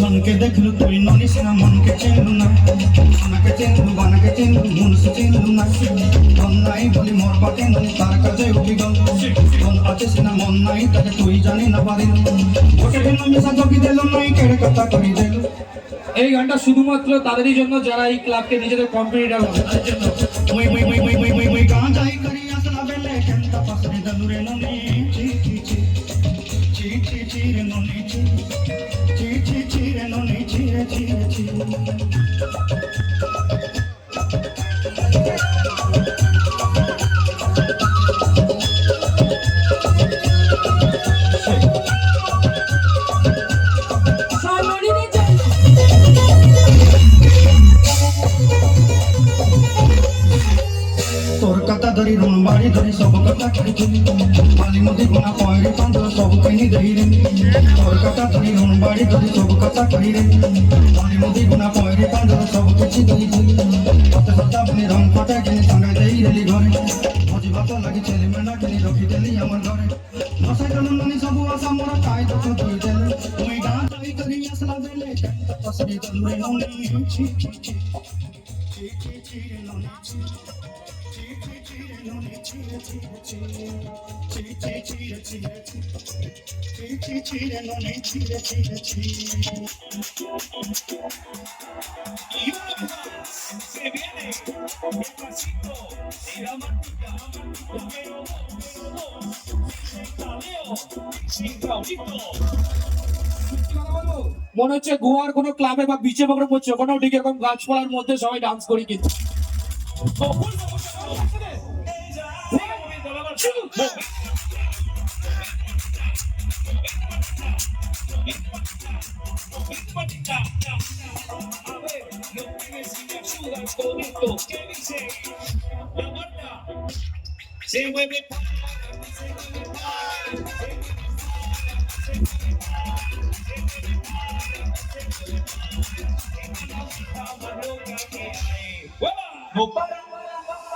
মনকে দেখলু তুই ননিস না মনকে চিনলু না আমাকে চিনলু বানাকে চিনলু মনুষ চিনলু না মন নাই বলি মোর ননি তার কাছে উঠি গল মন মন নাই তাকে তুই জানি না পারিল ওকে দিন মিশা জগি দিল নাই কেড়ে কথা করি দিল এই গানটা শুধুমাত্র তাদেরই জন্য যারা এই ক্লাবকে নিজেদের কম্পিটিটার তাদের জন্য মুই মুই মুই মুই মুই মুই মুই গাঁজাই করি আসলা বেলে কেন্ত পাসরে দলু রে ননি ননি চি তোর কথা ধরি রুম বাড়ি ধরি সব কথা খেলছি মালি মুদি গুণা পয়রি পান্দ্র সব কিনি দেই রে তোর কথা ধরি রুম বাড়ি ধরি সব কথা কই রে মালি মুদি গুণা পয়রি পান্দ্র সব কিছু দেই পথে সদা বনি রং পটে কিনি সঙ্গে দেই রেলি ঘরে ভোজি ভাত লাগি ছেলে মেনা কিনি রখি দেলি আমার ঘরে দশাই জনমনি সবু আশা মোর তাই দশ তুই দেলে তুই গাঁ তাই করি আসলা দেলে কাই তপসরি তন্মে ননে ছি ছি ছি ছি ছি ছি রে ননে ছি মনে হচ্ছে গোয়ার কোন ক্লাবে বা বিচে বাগড়ে পড়ছে ওখানেও ঠিক এরকম গাছপালার মধ্যে সবাই ডান্স করি কিন্তু। Se mueve No para.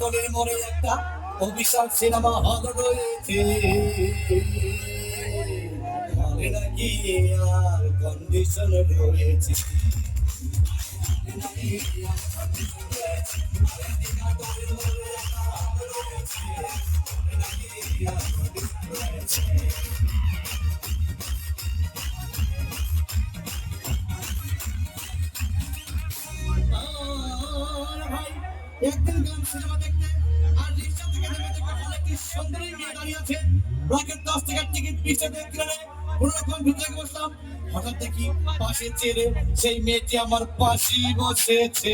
টিকাটলের মনে একটা অভিশাপ সিনেমা হল রয়েছে। নাকি আর কন্ডিশন রয়েছে। একদিন গান সিনেমা দেখতে, আর থেকে নেমে দেখবে সুন্দরী মেয়ে দাঁড়িয়ে আছে। রাকের দশ টাকার টিকিট পিসে নেয় কোনোরকম ভিতরে বসলাম। হঠাৎ দেখি পাশে চেড়ে সেই মেয়েটি আমার পাশেই বসেছে।